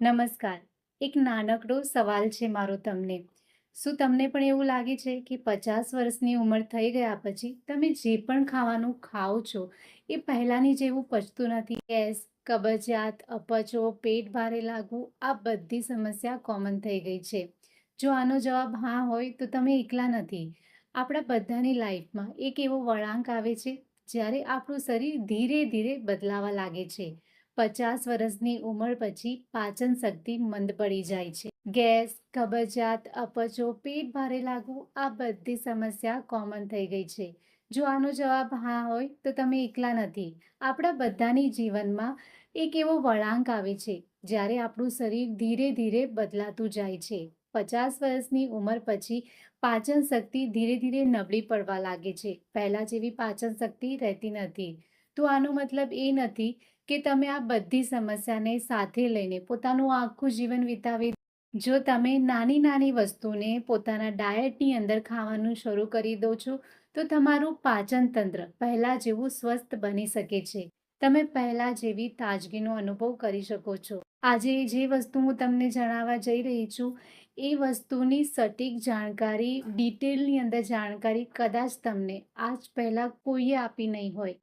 નમસ્કાર. એક નાનકડો સવાલ છે મારો તમને. શું તમને પણ એવું લાગે છે કે પચાસ વર્ષની ઉંમર થઈ ગયા પછી તમે જે પણ ખાવાનું ખાઓ છો, એ પહેલાંની જેવું પચતું નથી? ગેસ, કબજિયાત, અપચો, પેટ ભારે લાગવું, આ બધી સમસ્યા કોમન થઈ ગઈ છે. જો આનો જવાબ હા હોય તો તમે એકલા નથી. આપણા બધાની લાઈફમાં એક એવો વળાંક આવે છે, જ્યારે આપણું શરીર ધીરે ધીરે બદલાવા લાગે છે. પચાસ વર્ષની ઉંમર પછી પાચન શક્તિ મંદ પડી જાય છે. ગેસ, કબજિયાત, અપચો, પેટ ભારે લાગવું, આ બધી સમસ્યા કોમન થઈ ગઈ છે. જો આનો જવાબ હા હોય, તો તમે એકલા નથી. આપણા બધાની જીવનમાં એક એવો વળાંક આવે છે, જ્યારે આપણું શરીર ધીરે ધીરે બદલાતું જાય છે. પચાસ વર્ષની ઉંમર પછી પાચન શક્તિ ધીરે ધીરે નબળી પડવા લાગે છે. પહેલાં જેવી પાચન શક્તિ રહેતી નથી. તો આનો મતલબ એ નથી કે તમે આ બધી સમસ્યાને સાથે લઈને પોતાનું આખું જીવન વિતાવી જો તમે નાની નાની વસ્તુને પોતાના ડાયટની અંદર ખાવાનું શરૂ કરી દો છો, તો તમારું પાચન તંત્ર પહેલાં જેવું સ્વસ્થ બની શકે છે. તમે પહેલાં જેવી તાજગીનો અનુભવ કરી શકો છો. આજે જે વસ્તુ હું તમને જણાવવા જઈ રહી છું, એ વસ્તુની સટીક જાણકારી, ડિટેલની અંદર જાણકારી કદાચ તમને આજ પહેલાં કોઈએ આપી નહીં હોય.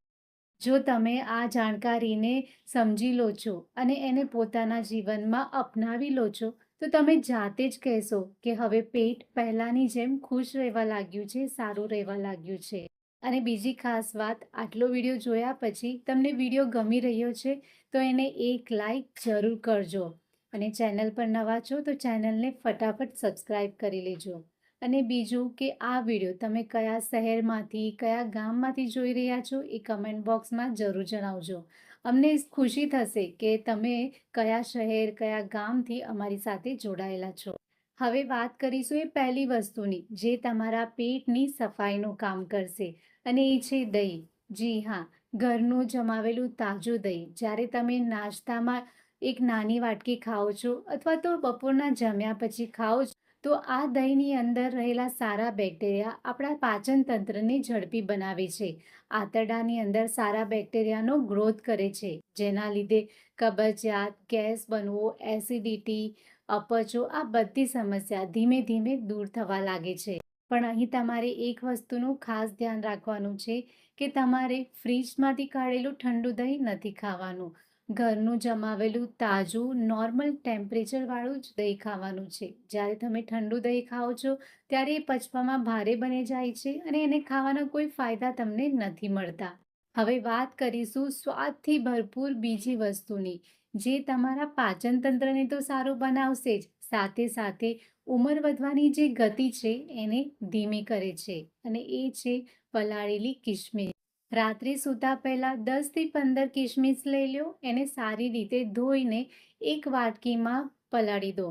જો તમે આ જાણકારીને સમજી લો છો અને એને પોતાના જીવનમાં અપનાવી લો છો, તો તમે જાતે જ કહેશો કે હવે પેટ પહેલાંની જેમ ખુશ રહેવા લાગ્યું છે, સારું રહેવા લાગ્યું છે. અને બીજી ખાસ વાત, આટલો વીડિયો જોયા પછી તમને વીડિયો ગમી રહ્યો છે, તો એને એક લાઈક જરૂર કરજો. અને ચેનલ પર નવા છો તો ચેનલને ફટાફટ સબસ્ક્રાઈબ કરી લેજો. અને બીજું કે આ વીડિયો તમે કયા શહેરમાંથી, કયા ગામમાંથી જોઈ રહ્યા છો એ કમેન્ટ બોક્સમાં જરૂર જણાવજો. અમને ખુશી થશે કે તમે કયા શહેર, કયા ગામથી અમારી સાથે જોડાયેલા છો. હવે વાત કરીશું એ પહેલી વસ્તુની, જે તમારા પેટની સફાઈનું કામ કરશે. અને એ છે દહીં. જી હા, ઘરનું જમાવેલું તાજું દહીં. જ્યારે તમે નાસ્તામાં એક નાની વાટકી ખાઓ છો અથવા તો બપોરના જમ્યા પછી ખાઓ છો તો આ દહીંની અંદર રહેલા સારા બેક્ટેરિયા આપણા પાચનતંત્રને ઝડપી બનાવે છે. આંતરડાની અંદર સારા બેક્ટેરિયાનો ગ્રોથ કરે છે, જેના લીધે કબજિયાત, ગેસ બનવો, એસિડિટી, અપચો આ બધી સમસ્યા ધીમે ધીમે દૂર થવા લાગે છે. પણ અહીં તમારે એક વસ્તુનું ખાસ ધ્યાન રાખવાનું છે કે તમારે ફ્રીજમાંથી કાઢેલું ઠંડુ દહીં નથી ખાવાનું. ઘરનું જમાવેલું તાજું નોર્મલ ટેમ્પરેચરવાળું જ દહીં ખાવાનું છે. જ્યારે તમે ઠંડુ દહીં ખાઓ છો, ત્યારે એ પચવામાં ભારે બની જાય છે અને એને ખાવાના કોઈ ફાયદા તમને નથી મળતા. હવે વાત કરીશું સ્વાદથી ભરપૂર બીજી વસ્તુની, જે તમારા પાચન તંત્રને તો સારું બનાવશે જ. સાથે સાથે ઉંમર વધવાની જે ગતિ છે, એને ધીમી કરે છે અને એ છે પલાળેલી કિશમિશ રાત્રે સૂતા પહેલાં દસથી પંદર કિશમિશ લઈ લો એને સારી રીતે ધોઈને એક વાટકીમાં પલાળી દો.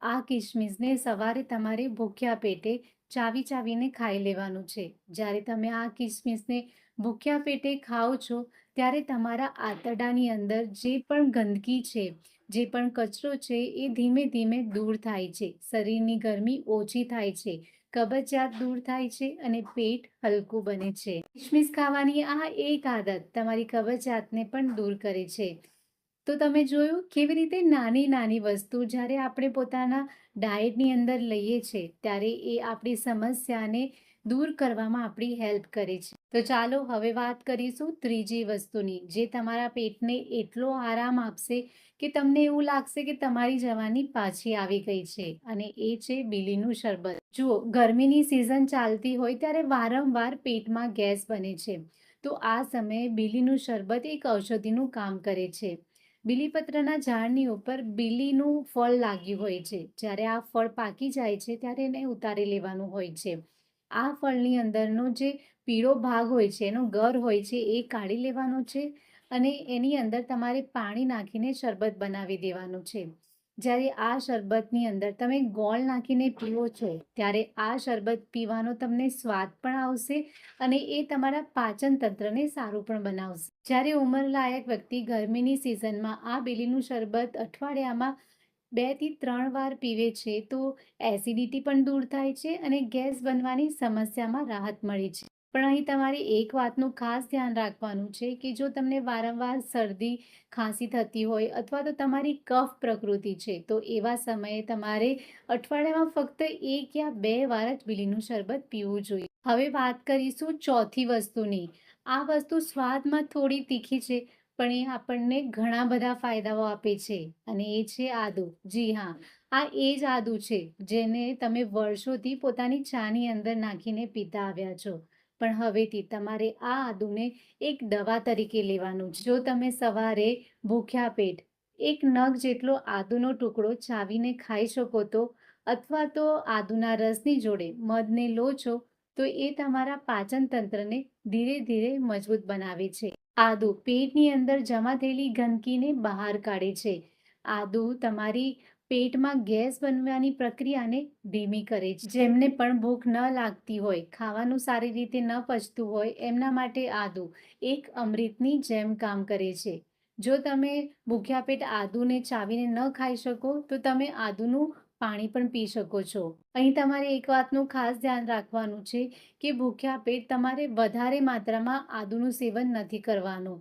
આ કિશમિશને સવારે તમારે ભૂખ્યા પેટે ચાવી ચાવીને ખાઈ લેવાનું છે. જ્યારે તમે આ કિશમિશને ભૂખ્યા પેટે ખાઓ છો, ત્યારે તમારા આંતરડાની અંદર જે પણ ગંદકી છે, જે પણ કચરો છે, એ ધીમે ધીમે દૂર થાય છે. શરીરની ગરમી ઓછી થાય છે. કબજિયાત દૂર થાય છે અને પેટ હલકું બને છે. કિશમિશ ખાવાની આ એક આદત તમારી કબજિયાતને પણ દૂર કરે છે. તો તમે જોયું કેવી રીતે નાની નાની વસ્તુ જ્યારે આપણે પોતાના ડાયટની અંદર લઈએ છીએ ત્યારે એ આપણી સમસ્યાને દૂર કરવામાં આપણી હેલ્પ કરે છે. તો ચાલો હવે વાત કરીશું ત્રીજી વસ્તુની, જે તમારા પેટને એટલો આરામ આપશે કે તમને એવું લાગશે કે તમારી જવાની પાછી આવી ગઈ છે. અને એ છે બીલીનું શરબત. જુઓ, ગરમીની સિઝન ચાલતી હોય ત્યારે વારંવાર પેટમાં ગેસ બને છે. તો આ સમયે બીલીનું શરબત એક ઔષધિનું કામ કરે છે. બીલીપત્રના ઝાડની ઉપર બીલીનું ફળ લાગ્યું હોય છે. જ્યારે આ ફળ પાકી જાય છે ત્યારે એને ઉતારી લેવાનું હોય છે. આ ફળની અંદરનો જે પીળો ભાગ હોય છે, એનો ગર હોય છે, એ કાઢી લેવાનો છે અને એની અંદર તમારે પાણી નાખીને શરબત બનાવી દેવાનું છે. જ્યારે આ શરબતની અંદર તમે ગોળ નાખીને પીવો છો, ત્યારે આ શરબત પીવાનો તમને સ્વાદ પણ આવશે અને એ તમારા પાચન તંત્રને સારું પણ બનાવશે. જ્યારે ઉંમરલાયક વ્યક્તિ ગરમીની સિઝનમાં આ બેલીનું શરબત અઠવાડિયામાં બેથી ત્રણ વાર પીવે છે, તો એસિડિટી પણ દૂર થાય છે અને ગેસ બનવાની સમસ્યામાં રાહત મળે છે. પણ અહીં તમારે એક વાતનું ખાસ ધ્યાન રાખવાનું છે કે જો તમને વારંવાર શરદી ખાંસી થતી હોય અથવા તો તમારી કફ પ્રકૃતિ છે, તો એવા સમયે તમારે અઠવાડિયામાં ફક્ત એક યા બે વાર જ બીલીનું શરબત પીવું જોઈએ. હવે વાત કરીશું ચોથી વસ્તુની. આ વસ્તુ સ્વાદમાં થોડી તીખી છે પણ એ આપણને ઘણા બધા ફાયદાઓ આપે છે. અને એ છે આદુ. જી હા, આ એ જ આદુ છે, જેને તમે વર્ષોથી પોતાની ચાની અંદર નાખીને પીતા આવ્યા છો. પણ હવેથી તમારે આ આદુને એક દવા તરીકે લેવાનું જો તમે સવારે ભૂખ્યા પેટ એક નગ જેટલો આદુનો ટુકડો ચાવીને ખાઈ શકો તો, અથવા તો આદુના રસની જોડે મધને લો છો, તો એ તમારા પાચન તંત્રને ધીરે ધીરે મજબૂત બનાવે છે. આદુ પેટની અંદર જમા થયેલી ગંદકીને બહાર કાઢે છે. આદુ તમારી પેટમાં ગેસ બનવાની પ્રક્રિયાને ધીમી કરે છે. જેમને પણ ભૂખ ન લાગતી હોય, ખાવાનું સારી રીતે ન પચતું હોય, એમના માટે આદુ એક અમૃતની જેમ કામ કરે છે. જો તમે ભૂખ્યા પેટ આદુને ચાવીને ન ખાઈ શકો, તો તમે આદુનું પાણી પણ પી શકો છો. અહીં તમારે એક વાતનું ખાસ ધ્યાન રાખવાનું છે કે ભૂખ્યા પેટ તમારે વધારે માત્રામાં આદુનું સેવન નથી કરવાનું.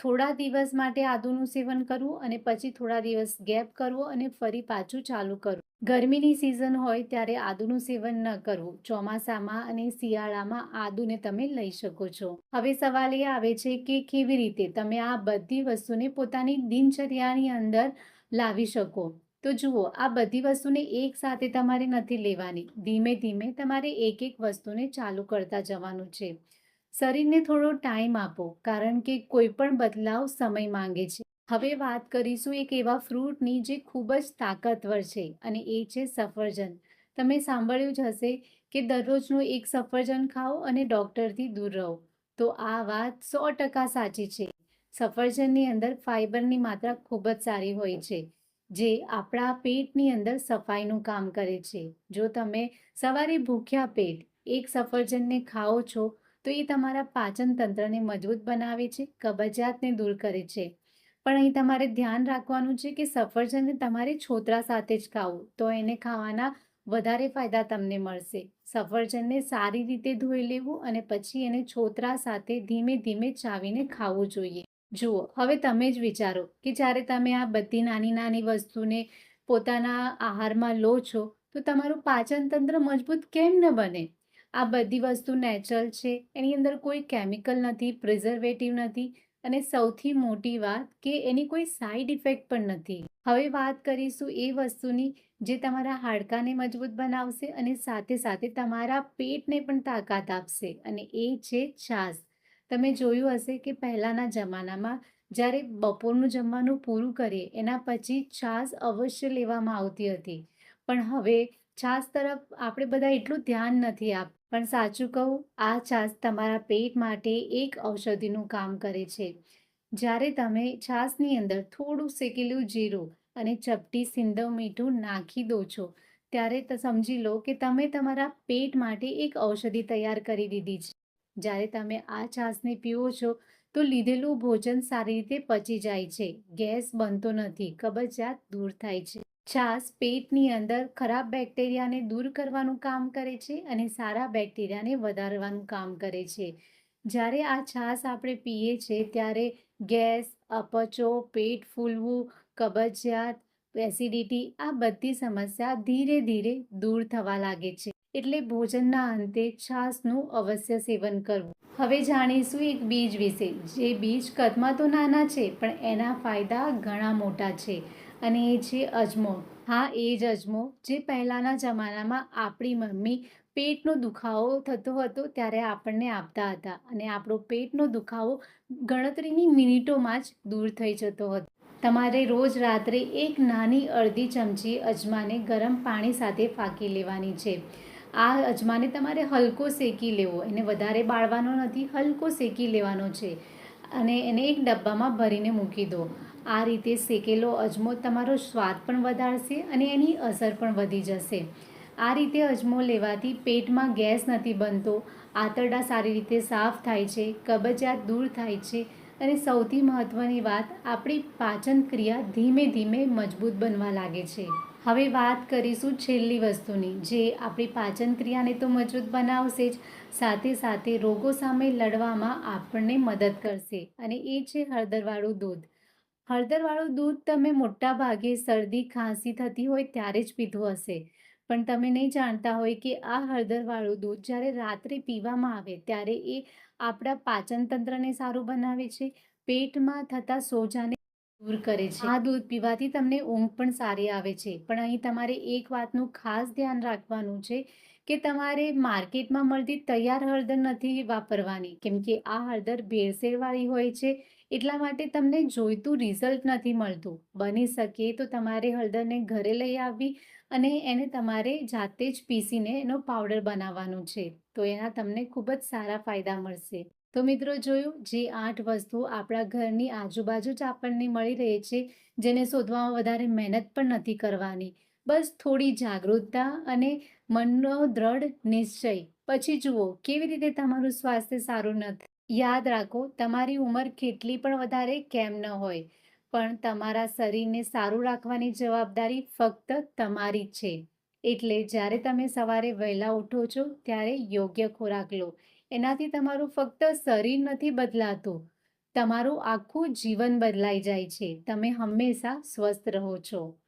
થોડા દિવસ માટે આદુનું સેવન કરવું અને પછી થોડા દિવસ ગેપ કરવો અને ફરી પાછું ચાલુ કરવું. ગરમીની સિઝન હોય ત્યારે આદુનું સેવન ન કરવું. ચોમાસામાં અને શિયાળામાં આદુને તમે લઈ શકો છો. હવે સવાલ એ આવે છે કે કેવી રીતે તમે આ બધી વસ્તુને પોતાની દિનચર્યાની અંદર લાવી શકો? તો જુઓ, આ બધી વસ્તુને એક સાથે તમારે નથી લેવાની. ધીમે ધીમે તમારે એક એક વસ્તુને ચાલુ કરતા જવાનું છે. શરીરને થોડો ટાઈમ આપો, કારણ કે કોઈ પણ બદલાવ સમય માંગે છે. હવે વાત કરીશું એક એવા ફ્રૂટની જે ખૂબ જ તાકાતવર છે, અને એ છે સફરજન. તમે સાંભળ્યું જ હશે કે દરરોજનું એક સફરજન ખાઓ અને ડૉક્ટરથી દૂર રહો. તો આ વાત સો ટકા સાચી છે. સફરજનની અંદર ફાઇબરની માત્રા ખૂબ જ સારી હોય છે. જે આપણા પેટની અંદર સફાઈનું કામ કરે છે. જો તમે સવારે ભૂખ્યા પેટ એક સફરજનને ખાઓ છો, તો એ તમારા પાચન તંત્રને મજબૂત બનાવે છે, કબજિયાતને દૂર કરે છે. પણ અહીં તમારે ધ્યાન રાખવાનું છે કે સફરજનને તમારે છોતરા સાથે જ ખાવું, તો એને ખાવાના વધારે ફાયદા તમને મળશે. સફરજનને સારી રીતે ધોઈ લેવું અને પછી એને છોતરા સાથે ધીમે ધીમે ચાવીને ખાવું જોઈએ. જુઓ, હવે તમે જ વિચારો કે જ્યારે તમે આ બધી નાની નાની વસ્તુને પોતાના આહારમાં લો છો, તો તમારું પાચન તંત્ર મજબૂત કેમ ન બને? આ બધી વસ્તુ નેચરલ છે, એની અંદર કોઈ કેમિકલ નથી પ્રિઝર્વેટિવ નથી અને સૌથી મોટી વાત કે એની કોઈ સાઈડ ઇફેક્ટ પણ નથી. હવે વાત કરીશું એ વસ્તુની જે તમારા હાડકાને મજબૂત બનાવશે અને સાથે સાથે તમારા પેટને પણ તાકાત આપશે અને એ છે છાશ. તમે જોયું હશે કે પહેલાંના જમાનામાં જ્યારે બપોરનું જમવાનું પૂરું કરીએ, એના પછી છાશ અવશ્ય લેવામાં આવતી હતી. પણ હવે છાશ તરફ આપણે બધા એટલું ધ્યાન નથી આપ, પણ સાચું કહું, આ છાશ તમારા પેટ માટે એક ઔષધિનું કામ કરે છે. જ્યારે તમે છાશની અંદર થોડું શેકેલું જીરું અને ચપટી સિંધવ મીઠું નાખી દો છો, ત્યારે સમજી લો કે તમે તમારા પેટ માટે એક ઔષધિ તૈયાર કરી દીધી છે. જ્યારે તમે આ છાશને પીવો છો, તો લીધેલું ભોજન સારી રીતે પચી જાય છે. ગેસ બનતો નથી. કબજિયાત દૂર થાય છે. છાશ પેટની અંદર ખરાબ બેક્ટેરિયાને દૂર કરવાનું કામ કરે છે અને સારા બેક્ટેરિયાને વધારવાનું કામ કરે છે. જ્યારે આ છાશ આપણે પીએ છીએ ત્યારે ગેસ, અપચો, પેટ ફૂલવું, કબજિયાત, એસિડિટી આ બધી સમસ્યા ધીરે ધીરે દૂર થવા લાગે છે. એટલે ભોજનના અંતે છાશનું અવશ્ય સેવન કરવું. હવે જાણીશું એક બીજ વિશે. જે બીજ કદમાં તો નાના છે, પણ એના ફાયદા ઘણા મોટા છે અને એ છે અજમો. હા, એ જ અજમો. જે પહેલાંના જમાનામાં આપણી મમ્મી પેટનો દુખાવો થતો હતો ત્યારે આપણને આપતા હતા અને આપણો પેટનો દુખાવો ગણતરીની મિનિટોમાં જ દૂર થઈ જતો હતો. તમારે રોજ રાત્રે એક નાની અડધી ચમચી અજમાને ગરમ પાણી સાથે ફાંકી લેવાની છે. આ અજમાને તમારે હલકો શેકી લેવો. એને વધારે બાળવાનો નથી, હલકો શેકી લેવાનો છે. અને એને એક ડબ્બામાં ભરીને મૂકી દો. આ રીતે શેકેલો અજમો તમારો સ્વાદ પણ વધારશે અને એની અસર પણ વધી જશે. આ રીતે અજમો લેવાથી પેટમાં ગેસ નથી બનતો. આંતરડા સારી રીતે સાફ થાય છે, કબજિયાત દૂર થાય છે અને સૌથી મહત્ત્વની વાત, આપણી પાચન ક્રિયા ધીમે ધીમે મજબૂત બનવા લાગે છે. હવે વાત કરીશું છેલ્લી વસ્તુની, જે આપણી પાચન ક્રિયાને તો મજબૂત બનાવશે જ, સાથે સાથે રોગો સામે લડવામાં આપણને મદદ કરશે. અને એ છે હળદરવાળું દૂધ. હળદરવાળું દૂધ તમે મોટા ભાગે શરદી, ખાંસી થતી હોય ત્યારે જ પીધું હશે. પણ તમે નહીં જાણતા હોય કે આ હળદરવાળું દૂધ જ્યારે રાત્રે પીવામાં આવે ત્યારે એ આપણા પાચનતંત્રને સારું બનાવે છે. પેટમાં થતા સોજાને દૂર કરે છે. આ દૂધ પીવાથી તમને ઊંઘ પણ સારી આવે છે. પણ અહીં તમારે એક વાતનું ખાસ ધ્યાન રાખવાનું છે કે તમારે માર્કેટમાં મળતી તૈયાર હળદર નથી વાપરવાની. કેમ કે આ હળદર ભેળસેળવાળી હોય છે, એટલા માટે તમને જોઈતું રિઝલ્ટ નથી મળતું. બની શકે તો તમારે હળદરને ઘરે લઈ આવવી અને એને તમારે જાતે જ પીસીને એનો પાવડર બનાવવાનો છે. તો એના તમને ખૂબ જ સારા ફાયદા મળશે. તો મિત્રો જોયું, જે આઠ વસ્તુ આપણા ઘરની આજુબાજુ જ આપણને મળી રહે છે, જેને શોધવામાં વધારે મહેનત પણ નથી કરવાની. બસ થોડી જાગૃતતા અને મનનો દ્રઢ નિશ્ચય. પછી જુઓ, કેવી રીતે તમારું સ્વાસ્થ્ય સારું નથી યાદ રાખો, તમારી ઉંમર કેટલી પણ વધારે કેમ ન હોય, પણ તમારા શરીરને સારું રાખવાની જવાબદારી ફક્ત તમારી જ છે. એટલે જ્યારે તમે સવારે વહેલા ઉઠો છો, ત્યારે યોગ્ય ખોરાક લો. એનાથી તમારું ફક્ત શરીર નથી બદલાતું. તમારું આખું જીવન બદલાઈ જાય છે. તમે હંમેશા સ્વસ્થ રહો છો.